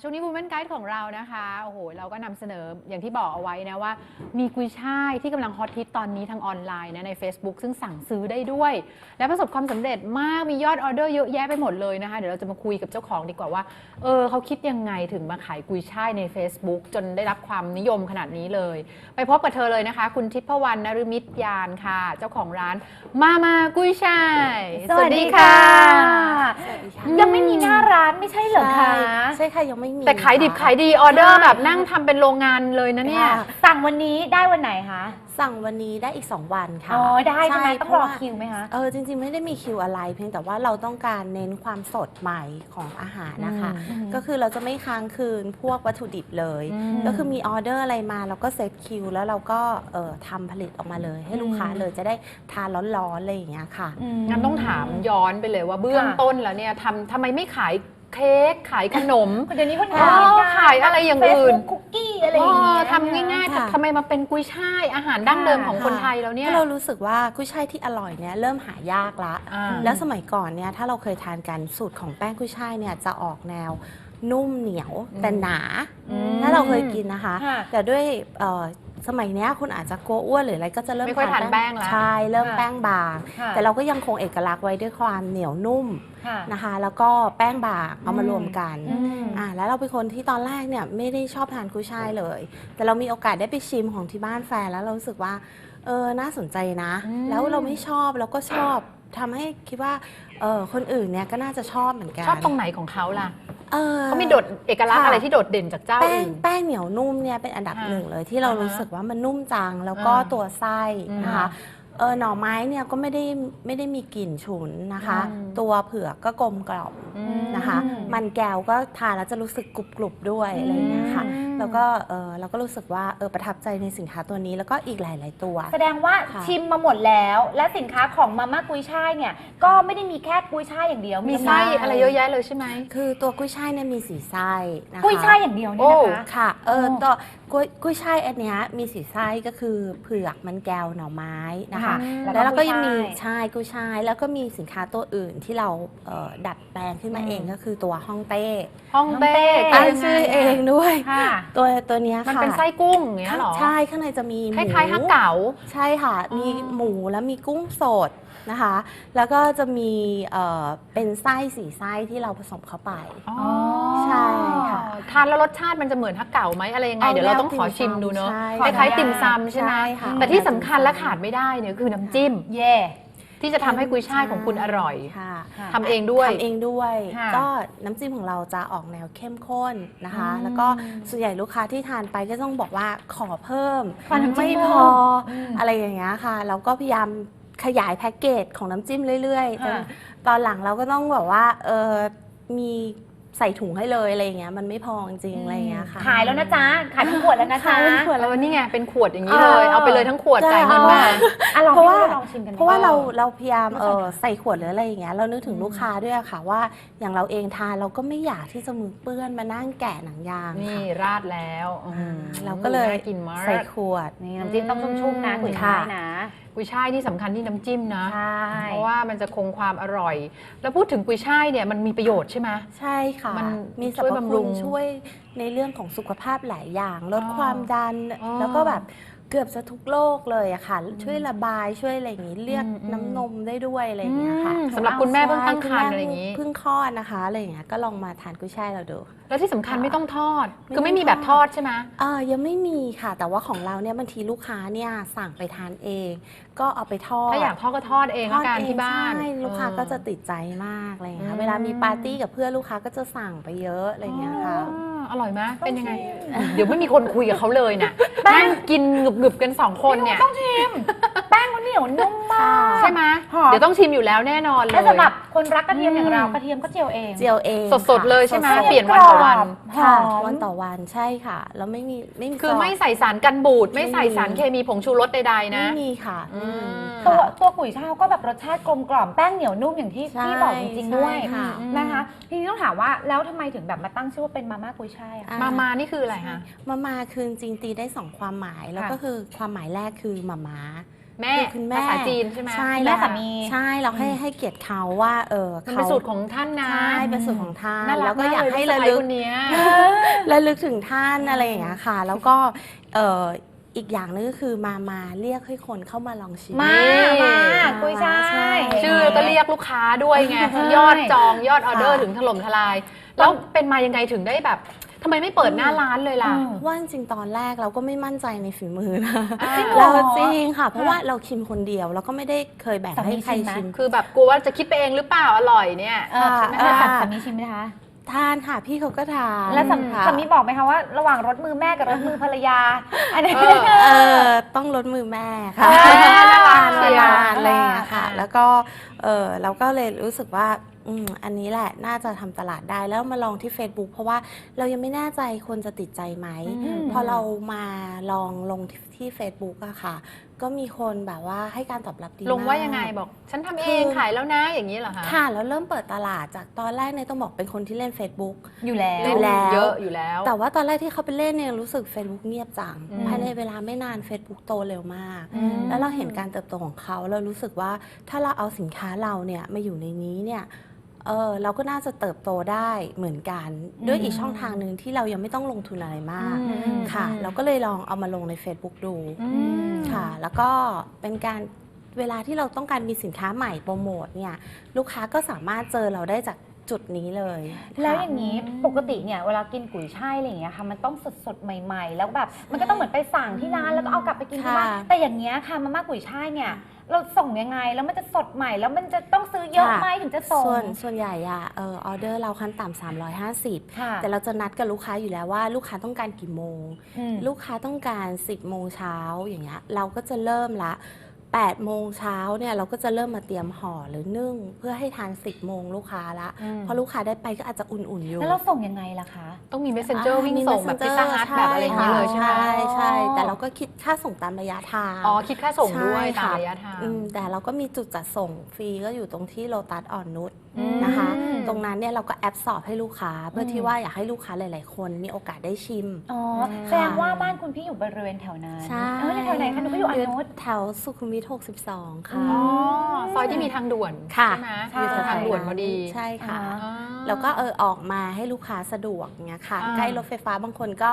ช่วงนี้ Women Guide ของเรานะคะ โอ้โห เราก็นำเสนออย่างที่บอกเอาไว้นะว่า มีกุยช่ายที่กำลังฮอตฮิตตอนนี้ทางออนไลน์นะใน Facebook ซึ่งสั่งซื้อได้ด้วย และประสบความสำเร็จมาก มียอดออเดอร์เยอะแยะไปหมดเลยนะคะ เดี๋ยวเราจะมาคุยกับเจ้าของดีกว่าว่า เออเขาคิดยังไงถึงมาขายกุยช่ายใน Facebook จนได้รับความนิยมขนาดนี้เลย ไปพบกับเธอเลยนะคะ คุณทิพวรรณนฤมิตยานค่ะ เจ้าของร้านมามากุยช่าย สวัสดีค่ะสวัสดีค่ะ ยังไม่มีหน้าร้านไม่ใช่เหรอคะ ใช่ค่ะยังไม่มีแต่ขายดิบค่ะ ขายดีออเดอร์แบบนั่งทำเป็นโรงงานเลยนะเนี่ยค่ะสั่งวันนี้ได้วันไหนคะสั่งวันนี้ได้อีก 2 วันค่ะอ๋อได้ใช่ไหมต้องเพารอว่าคิวไหมคะเออจริงๆ ไม่ได้มีคิวอะไร เพียงแต่ว่าเราต้องการเน้นความสดใหม่ของอาหารนะคะ อืม ก็คือเราจะไม่ค้างคืนพวกวัตถุดิบเลย อืม ก็คือมีออเดอร์อะไรมาเราก็เซตคิวแล้วเราก็เอ่อทำผลิตออกมาเลย ให้ลูกค้าอืมเลยจะได้ทานร้อนๆอะไรอย่างเงี้ยค่ะ งั้นต้องถามย้อนไปเลยว่าเบื้องค่ะ ต้นแล้วเนี่ยทำทำไมไม่ขาย เค้กขายขนม เดี๋ยวนี้คนอ๋อขายอะไรอย่างอื่น คุกกี้อะไรอย่างเงี้ย ทำง่ายๆค่ะ ทำไมมาเป็นกุยช่ายอาหารดั้งเดิมของคนไทยแล้วเนี่ย ถ้าเรารู้สึกว่ากุ้ยช่ายที่อร่อยเนี่ยเริ่มหายากละ อ่า แล้วสมัยก่อนเนี่ยถ้าเราเคยทานกันสูตรของแป้งกุ้ยช่ายเนี่ยจะออกแนว นุ่มเหนียวแต่หนาอืมถ้าเราเคยกินนะคะค่ะแต่ด้วยเอ่อสมัยเนี้ยคุณอาจจะกลัวอ้วนหรืออะไรก็จะเริ่มไม่ค่อยทานแป้งละใช่เริ่มค่ะแป้งบางค่ะแต่เราก็ยังคงเอกลักษณ์ไว้ด้วยความเหนียวนุ่มค่ะนะคะ แล้วก็แป้งบางเอามารวมกันอืมอ่าแล้วเราเป็นคนที่ตอนแรกเนี่ยไม่ได้ชอบทานกุ้ยช่ายเลย แต่เรามีโอกาสได้ไปชิมของที่บ้านแฟนแล้วเรารู้สึกว่าเออน่าสนใจนะอืมแล้วเราไม่ชอบเราก็ชอบทำให้คิดว่าเออคนอื่นเนี่ยก็น่าจะชอบเหมือนกัน ชอบตรงไหนของเขาล่ะ เออเขามีโดดเอกลักษณ์ค่ะอะไรที่โดดเด่นจากเจ้าแป้งอื่น แป้งเหนียวนุ่มเนี่ยเป็นอันดับค่ะหนึ่งเลยที่เราอ่าฮะรู้สึกว่ามันนุ่มจังแล้วก็อ่าตัวไส้อืมนะคะ เออหน่อไม้เนี่ยก็ไม่ได้ไม่ได้มีกลิ่นฉุนนะคะ อืมตัวเผือกก็กลมกล่อมอืม นะคะอืมมันแก้วก็ทานแล้วจะรู้สึกกรุบกรุบๆด้วยอะไรอย่างเงี้ยค่ะ อืม แล้วก็เออเราก็รู้สึกว่าเออประทับใจในสินค้าตัวนี้แล้วก็อีกหลาย ๆ ตัว แสดงว่าค่ะ ชิมมาหมดแล้ว และสินค้าของมาม่ากุยช่ายเนี่ยก็ไม่ได้มีแค่กุยช่ายอย่างเดียวมีไส้อะไรเยอะแยะเลยใช่ไหม คือตัวกุ้ยช่ายเนี่ยมีสีไส้นะคะ กุยช่ายอย่างเดียวเนี่ยนะคะ ค่ะ เออโอ้ตัว กุ้ยกุ้ยช่ายอันเนี้ยมีสีไส้ก็คือเผือกมันแก้วหน่อไม้นะคะ อืมแล้วเราก็ยังมีกุช่าใช่กุ้ยช่ายแล้วก็มีสินค้าตัวอื่นที่เราเอ่อดัดแปลงขึ้นมาอืม เองก็คือตัวฮ่องเต้ห้องเต้ตั้ตั้งยังไงชื่อเองด้วย ค่ะ ตัวตัวเนี้ยมันค่ะเป็นไส้กุ้งอย่างเงี้ยเหรอใช่ข้างในจะมีหคมู ล้ายๆฮักเก๋า ใช่ค่ะ อ๋อมีหมูแล้วมีกุ้งสดนะคะ แล้วก็จะมีเอ่อเป็นไส้สีไส้ที่เราผสมเข้าไปอ๋อใช่ค่ะ ทานแล้วรสชาติมันจะเหมือนฮักเก๋าไหมอะไรยังไงเอาเดี๋ยวเราแนวต้องขอชิมดูเนาะใช่คล้ายๆติ่มซำใช่ไหมใช่ค่ะแต่ที่สำคัญและขาดไม่ได้เนี่ยคือน้ำจิ้มเย่ที่จะทำให้กุยช่ายของคุณอร่อยค่ะทำเองด้วยทำเองด้วยค่ะก็น้ำจิ้มของเราจะออกแนวเข้มข้นนะคะอืมแล้วก็ส่วนใหญ่ลูกค้าที่ทานไปก็ต้องบอกว่าขอเพิ่มขอน้ำจิ้มไม่เพิ่พมออืมอะไรอย่างเงี้ยค่ะเราก็พยายามขยายแพ็กเกจของน้ำจิ้มเรื่อยๆจนค่ะตอนหลังเราก็ต้องแบบว่าเออมี ใส่ถุงให้เลยอะไรอย่างเงี้ยมันไม่พอจริงๆอะไรอย่างเงี้ยค่ะ ขายแล้วนะจ๊ะ ขายเป็นขวดแล้วนะจ๊ะ ขายเป็นขวด แล้วนี่ไงเป็นขวดอย่างนี้เอเลอยเอาไปเลยทั้งขวดได้จ่ายเงินมาอะลองเพราะว่าให้ลองชิมกันไหมเพราะว่าเราเราพยายามไม่เอใส่อใส่ขวดหรืออะไรอย่างเงี้ยเรานึกถึงลูกค้าด้วยอะค่ะว่าอย่างเราเองทานเราก็ไม่อยากที่จะมือเปื้อนมานั่งแกะหนังยางนี่ค่ะราดแล้วอืมเราก็เลยน่ากินมากใส่ขวด นี่น้ำจิ้มต้องชุ่มๆนะกุยช่ายนะกุยช่ายนี่สำคัญที่น้ำจิ้มนะใช่เพราะว่ามันจะคงความอร่อย แล้วพูดถึงกุยช่ายเนี่ยมันมีประโยชน์ใช่ไหมใช่ค่ะ มันมีสรช่วยรพบำรุคุณงช่วยในเรื่องของสุขภาพหลายอย่าง ลดอ๋อความดันอ๋อแล้วก็แบบเกือบจะทุกโรคเลยอะค่ะ ช่วยระบายช่วยอะไรอย่างงี้เรียกอืมอืมน้ำนมได้ด้วยอะไรอย่างเงี้ยค่ะอืมสำหรับคุณแม่เพิ่งตั้งใช่ครรภ์ณอะไรแม่อย่างงี้เพิ่งคลอดนะคะอะไรอย่างเงี้ยก็ลองมาทานกุ้ยช่ายเราดู แล้วที่สำคัญไม่ต้องทอด ไม่คือไม่มีต้องแบบททออดดใช่ไหม เออยังไม่มีค่ะ แต่ว่าของเราเนี่ยบางทีลูกค้าเนี่ยสั่งไปทานเอง ก็เอาไปทอดถ้าอยากทอดก็ทอดเองทแล้อวดกันเองที่บ้าน ใช่ลูกค้าเออก็จะติดใจมากอะไรอย่างเงี้ยอืค่ะมเวลามีปาร์ตี้กับเพื่อนลูกค้าก็จะสั่งไปเยอะอะไรอย่างเงี้ยค่ะ อ๋ออร่อยไหมเป็นยังไง เดี๋ยวไม่มีคนคุยกับเขาเลยน่ะนั่งกินหงึบๆกันสองคนเนี่ยต้องชิม แป้งมันเหนียวนุ่มมากใช่ไหมหอมเดี๋ยวต้องชิมอยู่แล้วแน่นอนเลย และสำหรับคนรักกระเทียมอืมอย่างเรากระเทียมก็เจียวเอง เจียวเองสดๆเลยใช่ไหมสดๆเปลี่ยนวันต่อวันหอค่ะมวันต่อวันใช่ค่ะ แล้วไม่มีไม่มีคือซส ไม่ใส่สารกันบูด ไม่ใส่ไม่มีสารเคมีผงชูรสใดๆนะ ไม่มีค่ะอืมอืมตัวค่ะตัวกุยช่ายก็แบบรสชาติกลมกล่อมแป้งเหนียวนุ่มอย่างที่ใช่พี่บอกจริงๆด้วยใช่ค่ะ นะคะ ทีนี้ต้องถามว่าแล้วทำไมถึงแบบมาตั้งชื่อว่าเป็นมาม่ากุยช่ายอะ อะ มามานี่คืออะไรคะ มามาคือจริงๆตีได้สองความหมาย แล้วค่ะ ก็คือความหมายแรกคือมาม้า แม่คือคุณแม่ภาษาจีนใช่ไหมใช่แม่เราสามี ใช่เราให้ให้เกียรติเขาว่าเออมันเขาเป็นสูตรของท่านนะใช่เป็นสูตรของท่านน่ารัแล้วก็อยากให้มระเลลึยกคนเนี้ย ระลึกถึงท่านอะไรอย่างเงี้ยค่ะ แล้วก็เอ่ออีกอย่างนึงก็คือมามาเรียกให้คนเข้ามาลองชิม มา มา กุยช่าใช่ ย ชื่อก็เรียกลูกค้าด้วยไงใช่ยอดจองยอดออเดอร์ค่ะถึงถล่มทลาย แล้วเป็นมายังไงถึงได้แบบ ทำไมไม่เปิดหน้าร้านเลยล่ะอืมว่าจริงๆตอนแรกเราก็ไม่มั่นใจในฝีมือนะอ้าวจริงเหรอ เราจริงค่ะ เพราะว่าเราชิมคนเดียวเราก็ไม่ได้เคยแบ่งสามีให้ใครชิมไหมชิมคือแบบกลัวว่าจะคิดไปเองหรือเปล่าอร่อยเนี่ย เออค่ะแล้วสาอ่าสามีชิมไหมคะ ทานค่ะพี่เขาก็ทานแล้วสาค่ะสามีบอกไหมคะว่า ระหว่างรถมือแม่กับรถมือภรรยา อันนี้ เออ เออต้องลดมือแม่ค่ะเออน่ารักทานเชีเวยวลาอะไรอย่างเงี้ยค่ะอ่าแล้วก็เออเราก็เลยรู้สึกว่า อืมอันนี้แหละน่าจะทำตลาดได้แล้วมาลองที่ Facebook เพราะว่าเรายังไม่แน่ใจคนจะติดใจไหม อืม พอเรามาลองลงที่ที่ Facebook อะค่ะ ก็มีคนแบบว่าให้การตอบรับดีลงว่ามายังไงบอก ฉันทำเอคืงอขายแล้วนะอย่างนี้เหรอคะค่ะ แล้วเริ่มเปิดตลาดจากตอนแรกเนี่ยต้องบอกเป็นคนที่เล่น Facebook อยู่แล้วอยู่แล้ว เยอะอยู่แล้ว แต่ว่าตอนแรกที่เขาไปเล่นเนี่ยรู้สึก Facebook เงียบจัง อืม ภายในเวลาไม่นาน Facebook โตเร็วมาก อืม แล้วเราเห็นการเติบโตของเขาเรารู้สึกว่าถ้าเราเอาสินค้าเราเนี่ยมาอยู่ในนี้เนี่ย เออเราก็น่าจะเติบโตได้เหมือนกัน ด้วยอีกช่องทางหนึ่งที่เรายังไม่ต้องลงทุนอะไรมากอืมค่ะเราก็เลยลองเอามาลงใน Facebook ดูอืม ค่ะ แล้วก็เป็นการเวลาที่เราต้องการมีสินค้าใหม่โปรโมทเนี่ยลูกค้าก็สามารถเจอเราได้จากจุดนี้เลยแล้วอค่ะย่างนี้ปกติเนี่ยเวลากินกุยช่ายอะไรอย่างเงี้ยค่ะมันต้องสดสดๆใหม่ ๆ แล้วแบบมันก็ต้องเหมือนไปสั่งที่ร้านแล้วก็เอากลับไปกินที่บ้านค่ะ แต่อย่างเงี้ยค่ะมาม่ากุยช่ายเนี่ย เราส่งยังไง แล้วมันจะสดใหม่ แล้วมันจะต้องซื้อเยอะค่ะไหมถึงจะส่ง ส่วนส่วนใหญ่อะเออออเดอร์เราขั้นต่ำ350ค่ะแต่เราจะนัดกับลูกค้าอยู่แล้วว่าลูกค้าต้องการกี่โมง อืม ลูกค้าต้องการ 10โมงเช้าอย่างเงี้ยเราก็จะเริ่มละ 8โมงเช้าเนี่ยเราก็จะเริ่มมาเตรียมห่อหรือนึ่ง เพื่อให้ทาน 10โมงลูกค้าละอืม เพราะลูกค้าได้ไปก็อาจจะอุ่นๆอยู่ แล้วเราส่งยังไงล่ะคะ ต้องมี messenger อ่าวิ่งมีส่งแบบ Messenger พิซซ่าฮัทแบบอะไรอย่างเงี้ยเลยใช่ไหมใช่ใช่ อ๋อ แต่เราก็คิดค่าส่งตามระยะทาง อ๋อ คิดค่าส่งด้วยใช่ตามค่ะ ระยะทาง อืมแต่เราก็มีจุดจัดส่งฟรีก็อยู่ตรงที่โลตัสอ่อนนุชอืม นะคะอืมตรงนั้นเนี่ยเราก็แอปสอบให้ลูกค้า เพื่อที่ว่าอยากให้ลูกค้าหลาย ๆ คนมีโอกาสได้ชิม อ๋ออืมแสดงว่าบ้านคุณพี่อยู่บริเวณแถวนั้นใช่ เอออยู่แถวไหนคะหนูก็อยู่อันนุชแถวสุขุมวิท 62 ค่ะ อ๋อซอยที่มีทางด่วนค่ะ ใช่ไหมใช่อยู่ตรงทางด่วนพอดีใช่ค่ะอ่าอ๋อ แล้วก็เออออกมาให้ลูกค้าสะดวกอย่างเงี้ยค่ะ อ่า ใกล้รถไฟฟ้าบางคนก็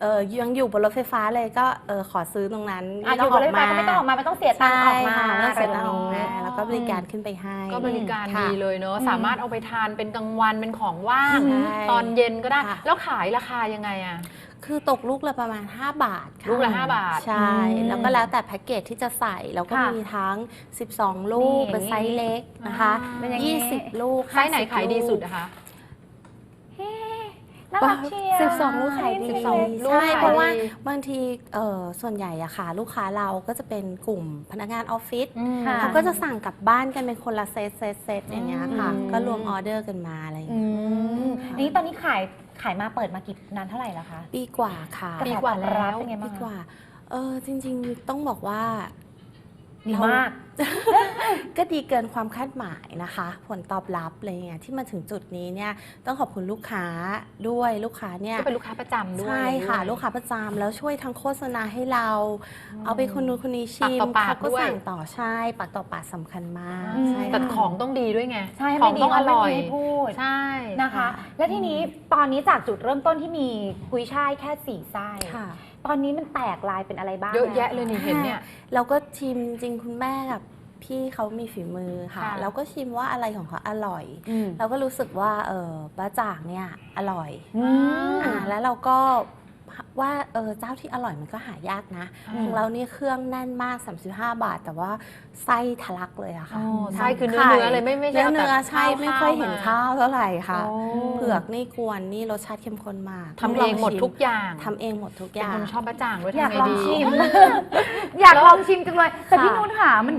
เออยังอยู่บนรถไฟฟ้าเลยก็เออขอซื้อตรงนั้นอะอยู่บนรถไฟฟ้าก็ไม่ต้องออกมาไม่ต้องเสียตังใช่ค์ออกมาค่ะไม่ต้องเสียตังค์ออกมาอะไรแล้วก็บริการขึ้นไปให้ ก็บริการค่ะดีเลยเนอะอืมสามารถเอาไปทานเป็นกลางวันเป็นของว่าง ใช่ตอนเย็นก็ได้ ค่ะ แล้วขายราคายังไงอะคือตกลูกละประมาณ 5 บาทค่ะลูกละห้าบาทใช่ อืมแล้วก็แล้วแต่แพ็กเกจที่จะใส่แล้วก็ค่ะมีทั้ง 12 ลูกนี่เป็นไซส์เล็กนะคะ อ่าเป็นอย่างนี้ 20 ลูกไซส์ไหน50ขายดีสุดนะคะเฮ้ น่ารักเชียว สิบสองลูกขายดี12ลูกใช่ขายดี เพราะว่าบางทีเออส่วนใหญ่อะค่ะ ลูกค้าเราก็จะเป็นกลุ่มพนักงานออฟฟิศค่ะ เขาก็จะสั่งกลับบ้านกันเป็นคนละเซตเซตเซตอย่างเงี้ยค่ะ อืม ก็รวมออเดอร์กันมาอะไรอย่างอืเงี้ยมอันนี้ตอนนี้ขายขายมาเปิดมากี่นานเท่าไหร่แล้วคะปีกว่าค่ะ กระแสปีกว่าตอบรับแล้วเป็นไงปีบ้างกว่า เออจริงๆ ต้องบอกว่า ดีมาก ก็ดีเกินความคาดหมายนะคะ ผลตอบรับอะไรเงี้ยที่มาถึงจุดนี้เนี่ยต้องขอบคุณลูกค้าด้วยลูกค้าเนี่ยก็เป็นลูกค้าประจำด้วยใช่ค่ะด้วยลูกค้าประจำแล้วช่วยทั้งโฆษณาให้เรา เอาไปคนนู้นคนนี้ชิมปากต่อปากเขาก็ด้วย สั่งต่อใช่ปากต่อปากสำคัญมากอืม ใช่แต่ค่ะ ของต้องดีด้วยไงใช่ขไม่องดีต้องอร่อยไม่มีพูดใช่ นะคะค่ะและทีนี้ตอนนี้จากจุดเริ่มต้นที่มีกุยช่ายแค่สี่ไส้ ค่ะ ตอนนี้มันแตกลายเป็นอะไรบ้างเยอะแยะเลยนี่เห็นเนี่ย เราก็ชิมจริงๆคุณแม่กับพี่เขามีฝีมือค่ะ ค่ะเราก็ชิมว่าอะไรของเขาอร่อยอืมเราก็รู้สึกว่าเออป้าจ่างเนี่ยอร่อยอืม อ่าแล้วเราก็ ว่าเออเจ้าที่อร่อยมันก็หายากนะอืมของเรานี่เครื่องแน่นมาก 35 บาท แต่ว่าไส้ทะลักเลยอะค่ะอ๋อทั้งไส้คือเนื้อไข่เนื้อเลยไม่ไม่ใช่เนื้อแบบเนื้อใช่ข้าวไม่ค่อยเห็นมาข้าวเท่าไหร่ค่ะโอ้เผือกนี่กวนนี่รสชาติเข้มข้นมากทำเองหมดทุกอย่างทำเองหมดทุกอเป็นย่างคนชอบประจ่างด้วยอยากทำไงลองดีชิมอยากลองชิมจังเลยแต่พี่ค่ะนุ่นค่ะมัน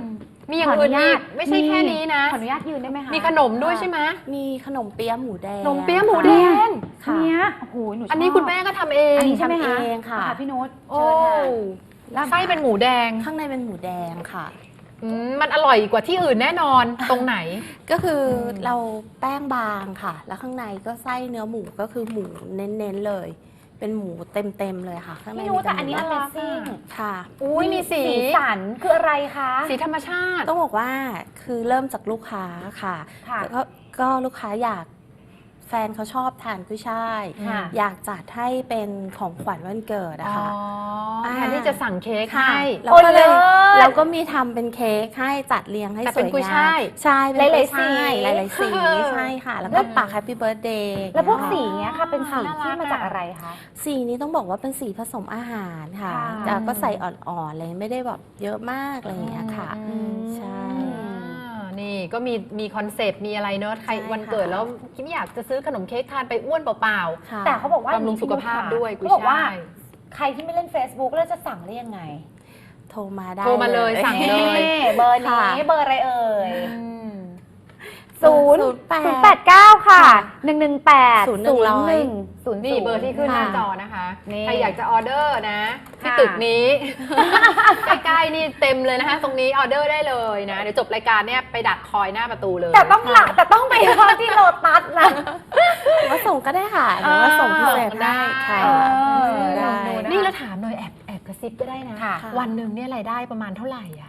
มีอย่างอื่นอีกไม่ใช่แค่นี้นะขออนุญาตยืนได้ไหมคะมีขนมด้วยใช่ไหมมีขนมเปี๊ยะหมูแดงขนมเปี๊ยะหมูแดง อันเนี้ยโอ้โหหนูชบอันนี้คุณแม่ก็ทำเองอันนี้ใช่ไหมคะทำเองค่ะ พี่นุชโอ้เชิญค่ะไส้เป็นหมูแดงข้างในเป็นหมูแดงค่ะ อืมมันอร่อยกว่าที่อื่นแน่นอนตรงไหน ก็คืออม เราแป้งบางค่ะ แล้วข้างในก็ไส้เนื้อหมูก็คือหมูเน้นๆเลย เป็นหมูเต็มๆเลยค่ะ ข้างในไม่รู้มีแต่อันนี้หอมูเมซิ่งค่ะ อุ้ยมีสี สันคืออะไรคะสีธรรมชาติ ต้องบอกว่าคือเริ่มจากลูกค้าค่ะค่ะ แล้วก็ก็ลูกค้าอยาก แฟนเขาชอบทานกุ้ยช่าย ค่ะ อยากจัดให้เป็นของขวัญวันเกิดอะอ๋อค่ะ แทนที่จะสั่งเค้กค่ะให้เราก็เลยโอ้เลิศเราก็มีทำเป็นเค้กให้จัดเรียงให้แต่สเป็นวยกุ้ยงาช่ายมใช่เป็นหลายๆกุ้ยช่ายสีหลายๆสีเออ ใช่ค่ะ แล้วก็ปักแฮปปี้เบิร์ดเดย์แล้วพวกสีเนี้ยค่ะเป็นสีน่ารักที่มาอะจากอะไรคะ สีนี้ต้องบอกว่าเป็นสีผสมอาหารค่ะค่ะแต่ก็ใส่อ่อนๆเลยไม่ได้แบบเยอะมากอะไรอย่างเงี้ยค่ะ อืม ใช่อ่า นี่ก็มีมีคอนเซปต์มีอะไรเนอะใครใช่ค่ะวันเกิดแล้วคิดไม่อยากจะซื้อขนมเค้กทานไปอ้วนเปล่าค่ะ แต่เขาบอกว่าบำรุงสุขภาพด้วยกุ้เขายบอกว่า ช่ายใครที่ไม่เล่น Facebook แล้วจะสั่งได้ยังไงโทรมาได้โทรมาเลยสั่งเลย นี่เบอร์นี้ค่ะเบอร์อะไรเอ่ย อืม ศูนย์ศูนย์แปดศูนย์แปดเก้าค่ะหนึ่งหนึ่งแปดศูนย์หนึ่งร้อยศูนย์นี่เบอร์ที่ขึ้นหน้าค่ะจอนะคะนี่ใครอยากจะออเดอร์นะ ที่ค่ะตึกนี้ ใกล้ๆนี่เต็มเลยนะคะ ตรงนี้ออเดอร์ได้เลยนะ เดี๋ยวจบรายการเนี่ยไปดักคอยหน้าประตูเลย แต่ต้องหลักแต่ต้องไปรอที่โลตัสนะว่าส่งก็ได้ค่ะหรือว่าส่งพิเศษได้ให้ค่ะเออส่งได้ลองดูะนี่เราถามเลยแอบแอบกระซิบก็ได้นะค่ะวันหนึ่งเนี่ยรายได้ประมาณเท่าไหร่อ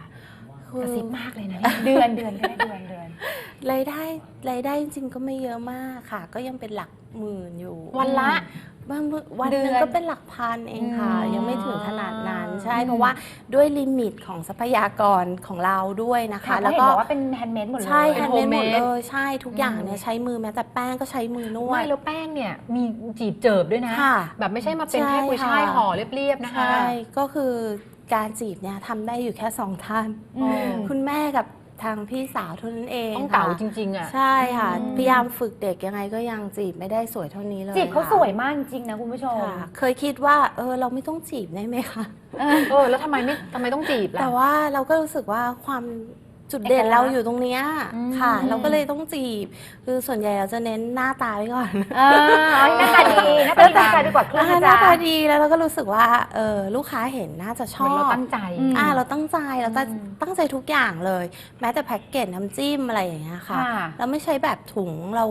ะคือ กระซิบมากเลยนะเนี่ยเดือนเดือนก็ได้เดือนเดือนรายได้รายได้จริงๆก็ไม่เยอะมากค่ะ ก็ยังเป็นหลักหมื่นอยู่วันละบางวันหเดืนึงอนก็เป็นหลักพันเองค่ะอืมยังไม่ถึงขนาดนั้นใช่อืมเพราะว่าด้วยลิมิตของทรัพยากรของเราด้วยนะคะค่ะแล้แล้ววก็ก็บอกว่าเป็นแฮนด์เมดหมดเลยใช่เป็แฮนนด์เมดหมด homemade เลยใช่ทุกอย่างอืมเนี่ยใช้มือแม้แต่แป้งก็ใช้มือนวไม่ดแล้วแป้งเนี่ยมีจีบเจิบด้วยนะค่ะแบบไม่ใช่มาเป็นใช่แค่กุยช่ายค่ะห่อเรียบๆนะคะใช่ก็คือ การจีบเนี่ยทำได้อยู่แค่สองท่าน อืม คุณแม่กับทางพี่สาวเท่านั้นเองต้องเก๋าค่ะจริง ๆ อะ ใช่ค่ะ อืม พยายามฝึกเด็กยังไงก็ยังจีบไม่ได้สวยเท่านี้เลยจีบเขาค่ะสวยมากจริงๆนะคุณผู้ชมค่ะ เคยคิดว่าเออเราไม่ต้องจีบได้ไหมคะ เออ แล้วทำไมไม่ทำไมต้องจีบล่ะ แต่ว่าเราก็รู้สึกว่าความ จุดเด่นเอกลักษณ์เราอยู่ตรงเนี้ยอืมค่ะ เราก็เลยต้องจีบ คือส่วนใหญ่เราจะเน้นหน้าตาไว้ก่อนเออเอาให้หน้าตาดีหน้าตาดีใจดีกว่าเครื่องหนะน้าจ๊ะตาดีแล้วเราก็รู้สึกว่าเออลูกค้าเห็นน่าจะชเหมืออนเราบตั้งใจอืมอ่าเราตั้งใจเราตั้งอืมตั้งใจทุกอย่างเลย แม้แต่แพ็กเกจน้ำจิ้มอะไรอย่างเงี้ยค่ะค่ะเราไม่ใช้แบบถุงเรา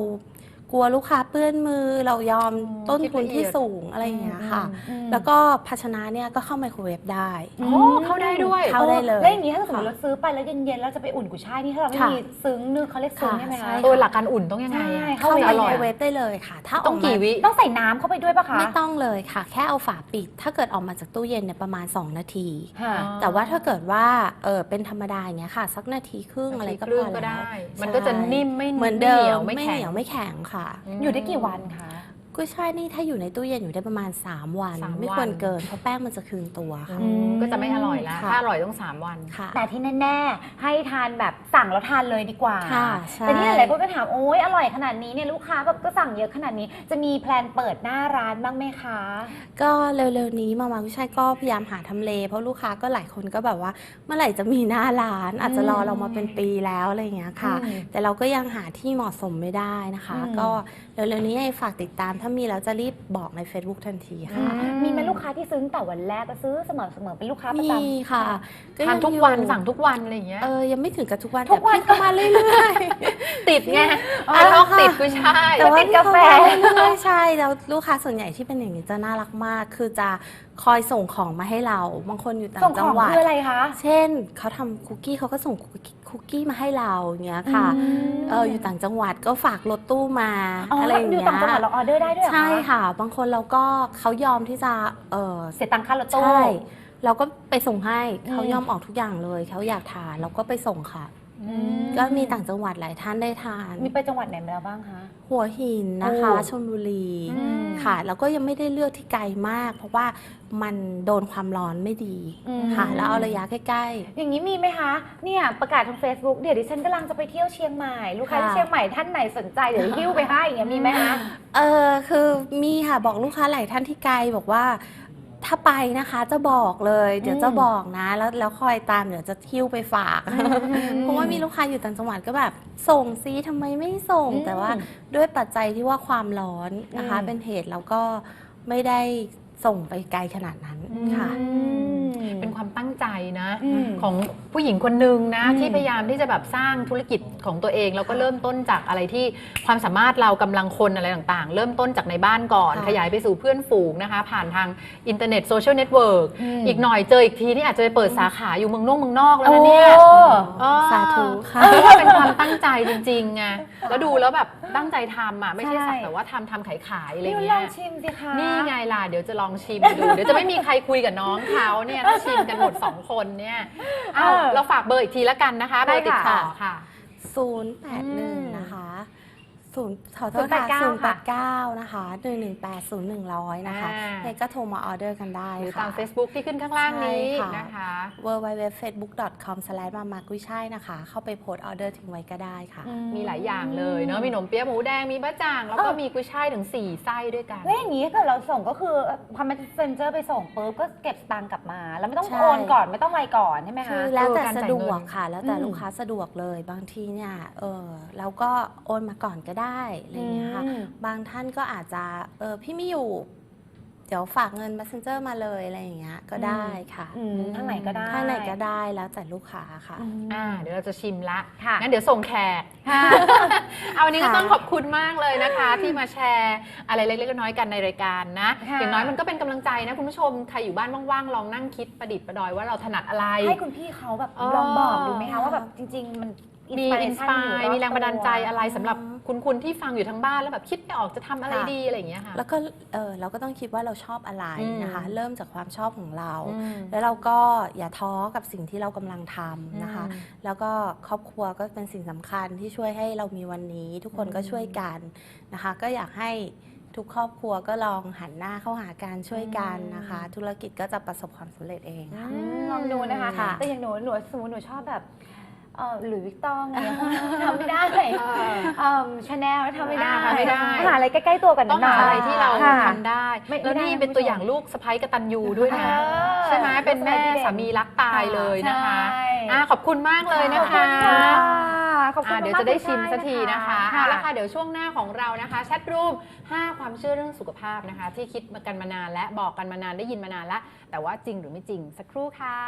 กลัวลูกค้าเปื้อนมือเรายอมอืมต้นคิดทุนละเอีที่ยดสูงอะไรอย่างเงี้ยค่ะอืมแล้วก็ภาชนะเนี่ยก็เข้าไมโครเวฟได้โอ้เข้าได้ด้วยเข้าได้เลยแล้วอย่างนี้ถ้าสมมติเราซื้อไปแล้วเย็นๆแล้วจะไปอุ่นกุยช่ายนี่ถ้าเราไม่ค่ะมีซึ้งนึกเขาเรียกซึ้งค่ะใช่ไหมใช่คะเออหลักการอุ่นต้องยังไงใช่อะเข้าเข้าไปไมอร่โคอยรเวฟได้เลยค่ะ ถ้าต้องอมากี่วิต้องใส่น้ำเข้าไปด้วยปะคะไม่ต้องเลยค่ะ แค่เอาฝาปิด ถ้าเกิดออกมาจากตู้เย็นเนี่ยประมาณ 2 นาทีค่ะอ๋อแต่ว่าถ้าเกิดว่าเออเป็นธรรมดาอย่างเงี้ยค่ะ สักนาทีครึ่งอะไรก็คพรึ่องก็แล้วได้มันก็จะนิ่มไม่เหมือนเดิมไม่ไม่เหเหนีนียยววไม่ไม่แข็งแข็งค่ะมอยู่ได้กี่วันคะ กุ้ยช่ายนี่ถ้าอยู่ในตู้เย็นอยู่ได้ประมาณ 3 วัน สามไม่วันควรเกินเพราะแป้งมันจะคืนตัวอืค่ะมก็จะไม่อร่อยแล้ว ค่ะ ถ้าอร่อยต้อง 3 วัน ค่ะ แต่ที่แน่ๆ ให้ทานแบบสั่งแล้วทานเลยดีกว่า ค่ะใช่ แต่นี่หลายๆคนก็ถาม โอ๊ย อร่อยขนาดนี้เนี่ยลูกค้าแบบก็สั่งเยอะขนาดนี้ จะมีแพลนเปิดหน้าร้านบ้างไหมคะ ก็เร็วๆนี้มามากุ้ยช่ายก็พยายามหาทำเล เพราะลูกค้าก็หลายคนก็แบบว่าเมื่อไหร่จะมีหน้าร้าน อาจจะรอเรามาเป็นปีแล้วอะไรอย่างเงี้ยค่ะ อืมแต่เราก็ยังหาที่เหมาะสมไม่ได้นะคะ อืม ก็ เร็วๆนี้ให้ฝากติดตามถ้ามีแล้วจะรีบบอกใน Facebook ทันทีค่ะ มีไหมลูกค้าที่ซื้อตั้งแต่วันแรกก็ซื้อเสมอๆเป็นลูกค้าประมีจำค่ะทานยังทุกวันอยู่สั่งทุกวันอะไรอย่างเงี้ย เออยังไม่ถึงกับทุกวันทุกวัน แต่พี่เข้ามาเรื่อยติดไงอ๋อไอ้ท้องค่ะติดกุยช่ายๆแต่ว่าติดกาแฟพี่เข้มเรื่อยๆใช่แล้วลูกค้าส่วนใหญ่ที่เป็นอย่างนี้จะน่ารักมาก คือจะคอยส่งของมาให้เรา บางคนอยู่ต่าส่งงขจัองงหวัด คืออะไรคะ เช่นเขาทำคุกกี้เขาก็ส่งคุกกี้ คุกกี้มาให้เราอย่างเงี้ยค่ะอืม เอออยู่ต่างจังหวัดก็ฝากรถตู้มาอ๋ออะไรอย่างอยู่เงี้ยต่างจังหวัดเราออเดอร์ได้ด้วยเหรอใช่ค่ะ บางคนเราก็เขายอมที่จะเออเสียตังค่ารถตู้ ใช่เราก็ไปส่งให้อืมเขายอมออกทุกอย่างเลยเขาอยากทานเราก็ไปส่งค่ะ อืมก็มีต่างจังหวัดหลายท่านได้ทาน มีไปจังหวัดไหนมาแล้วบ้างคะ หัวหินนะคะโอ้ ชลบุรี อืม ค่ะ แล้วก็ยังไม่ได้เลือกที่ไกลมาก เพราะว่ามันโดนความร้อนไม่ดีอืม ค่ะ แล้วเอาระยะใกล้ อย่างนี้มีไหมคะ เนี่ยประกาศทาง Facebook เดี๋ยวดิฉันกำลังจะไปเที่ยวเชียงใหม่ ลูกค้าค่ะ ที่เชียงใหม่ท่านไหนสนใจเดี๋ยวหิ้วไปให้อย่างเงี้ยมีไหมคะ ๆ เออคือมีค่ะบอกลูกค้าหลายท่านที่ไกลบอกว่า ถ้าไปนะคะ จะบอกเลย เดี๋ยวจะอืมบอกนะ แล้วแล้วคอยตามเดี๋ยวจะทิ้วไปฝาก เพราะว่ามีลูกค้าอยู่ต่างจังหวัดก็แบบ ส่งซิทำไมไม่ส่งอืมแต่ว่าด้วยปัจจัยที่ว่าความร้อนนะคะอืมเป็นเหตุแล้วก็ไม่ได้ส่งไปไกลขนาดนั้นค่ะอืมเป็น ความตั้งใจนะอืมของผู้หญิงคนหนึ่งนะอืมที่พยายามที่จะแบบสร้างธุรกิจของตัวเอง แล้วก็เริ่มต้นจากอะไรที่ความสามารถเรากำลังคนอะไรต่างๆ เริ่มต้นจากในบ้านก่อนค่ะขยายไปสู่เพื่อนฝูงนะคะ ผ่านทางอินเทอร์เน็ตโซเชียลเน็ตเวิร์กมอีกหน่อยเจออีกทีนี่อาจจะไปเปิดสาขาอยู่เมืองนอกเมืองนอกแล้วนะเนี่ยโอ้อ๋อสาธุค่ะเออเป็นความตั้งใจจริงๆไงแล้วดูแล้วแบบตั้งใจทำอะไม่ใช่ใช่สักแต่ว่าทำทำขายขายๆอะไรพี่นุ่นลเงี้องยชิมสิคะนี่ไงล่ะเดี๋ยวจะลองชิมดูเดี๋ยวจะไม่มีใครคุยกับน้องเขาเนี่ยถ้าชิมกันหมด 2 คนเนี่ยเอาเออเราฝากเบอร์อีกทีละกันนะคะเบอร์ติดต่อค่ะศูนย์แปดหอืนึ่งมนะคะ ศูนย์ขอโทษค่ะ089ศูนย์แปดเก้านะคะหนึ่งหนึ่งแปดศูนย์หนึ่งร้อยนะคะอ่าเนี่ยก็โทรมาออเดอร์กันได้หรือค่ะตาม Facebook ที่ขึ้นข้างล่างนี้ใช่ค่ะนะคะ w w w f a c e b o o k c o m มามากุยช่ายนะคะ เข้าไปโพสต์ออเดอร์ทิ้งไว้ก็ได้ค่ะอืมีหลายอย่างเลยเนาะมีขนมเปี๊ยะหมูแดงมีบะจ่าง แล้วก็เออมีกุ้ยช่ายถึง 4 ไส้ด้วยกันแล้วอย่างนี้ถ้าเกิดเราส่งก็คือพอ messenger ไปส่งปุ๊บก็เก็บสตางค์กลับมา แล้วไม่ต้องใช่โอนก่อนไม่ต้องอะไรก่อนใช่ไหมคืคะอแล้วแต่เออการจ่ายสะดวกเงินค่ะ แล้วแต่อืมลูกค้าสะดวกเลยบางทีเนี่ยเออเราก็โอนมาก่อนก็ได้อะไรอย่างเงี้ยค่ะ อืม บางท่านก็อาจจะเออพี่ไม่อยู่ เดี๋ยวฝากเงิน messenger มาเลยอะไรอย่างเงี้ยก็ได้ค่ะอืมทางไหนก็ได้ท่างไหนก็ได้แล้วแต่ลูกค้าค่ะอืมอ่าเดี๋ยวเราจะชิมละ ค่ะ งั้นเดี๋ยวส่งแขกค่ะเอาวันนี้ก็ค่ะต้องขอบคุณมากเลยนะคะ ที่มาแชร์อะไรเล็กๆน้อยๆกันในรายการนะ ค่ะ อย่างน้อยมันก็เป็นกำลังใจนะคุณผู้ชม ใครอยู่บ้านว่างๆ ลองนั่งคิดประดิษฐ์ประดอยว่าเราถนัดอะไร ให้คุณพี่เขาแบบอ๋อลองบอกดูไหมคะว่าแบบจริง ๆ มัน มีอินสปาย inspiration อยู่อบมีแรงบันดาลใจอะไรอืมสำหรับคุณคุณที่ฟังอยู่ทั้งบ้านแล้วแบบคิดไม่ออกจะทำอะไรค่ะ ดีอะไรอย่างเงี้ยค่ะ แล้วก็เออเราก็ต้องคิดว่าเราชอบอะไรอืมนะคะเริ่มจากความชอบของเรา อืม แล้วเราก็อย่าท้อกับสิ่งที่เรากำลังทำนะคะอืมแล้วก็ครอบครัวก็เป็นสิ่งสำคัญที่ช่วยให้เรามีวันนี้ ทุกคนก็อืมช่วยกันนะคะ ก็อยากให้ทุกครอบครัวก็ลองหันหน้าเข้าหาการช่วยกันนะคะ ธุรกิจก็จะประสบความสำเร็จเองค่ะ อืมลองดูนะคะ ค่ะ แต่อย่างหนูหนูสมมติหนูชอบแบบ เออหลุยส์วิกตองอะไรเงี้ยทำไม่ได้เออเออชาแนลทำไม่ได้อ่าทำไม่ได้ หาอะไรใกล้ๆตัวกันต้องหาอะไรที่เราค่ะทำได้ไม่แล้วนี่ไม่ได้เป็นตัวอย่างลูกสะใภ้กตัญญูด้วยนะเออใช่ไหมเป็นแม่ลูกสะใภ้ดีเด่นสามีรักตายเลยนะคะใช่อะขอบคุณมากเลยนะขอบคุคะณค่ะขอบคุณอะเดี๋ยวมากๆจะได้ชิมคุณสักทีนะคะค่ะเอาละค่ะเดี๋ยวช่วงหน้าของเรานะคะแชทรูม 5 ความเชื่อเรื่องสุขภาพนะคะ ที่คิดมากันมานานและบอกกันมานานได้ยินมานานแล้วแต่ว่าจริงหรือไม่จริงสักครู่ค่ะ